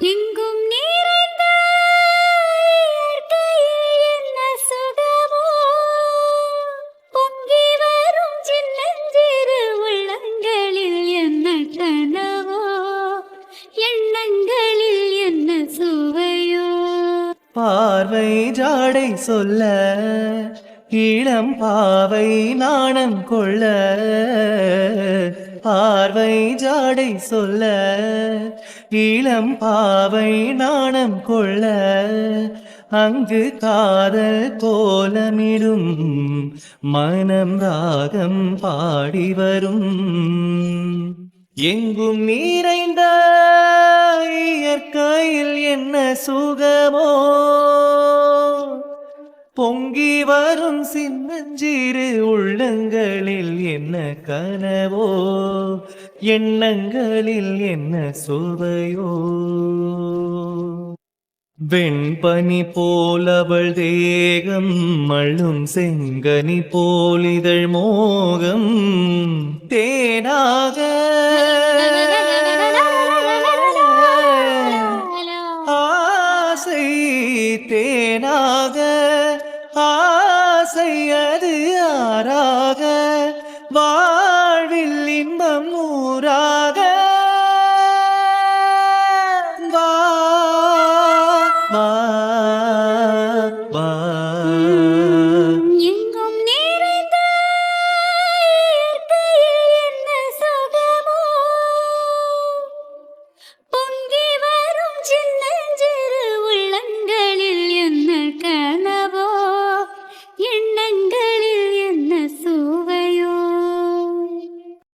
எங்கும் நிறைந்த என்ன சுகமோ பொங்கி வரும் சின்னஞ்சிறு உள்ளங்களில் என்ன கனவோ? எண்ணங்களில் என்ன சுவையோ? பார்வை ஜாடை சொல்ல இளம் பாவை நாணம் கொள்ள பார்வை ஜாடை சொல்ல இளம் பாவை நாணம் கொள்ள. அங்கு காதல் கோலமிடும் மனம் ராகம் பாடி வரும். எங்கும் நீரைந்த இயற்கையில் என்ன சுகமோ? பொங்கி வரும் சின்னஞ்சிறு உள்ளங்களில் என்ன கனவோ? எண்ணங்களில் என்ன சுவையோ? வெண்பனி போல் அவள் தேகம் மழும் செங்கனி போல் இதழ் மோகம். தேனாக ஆசை தேனாக ஆசை அது ஆறாக. வாழ்வில் இன்பம் ஊராக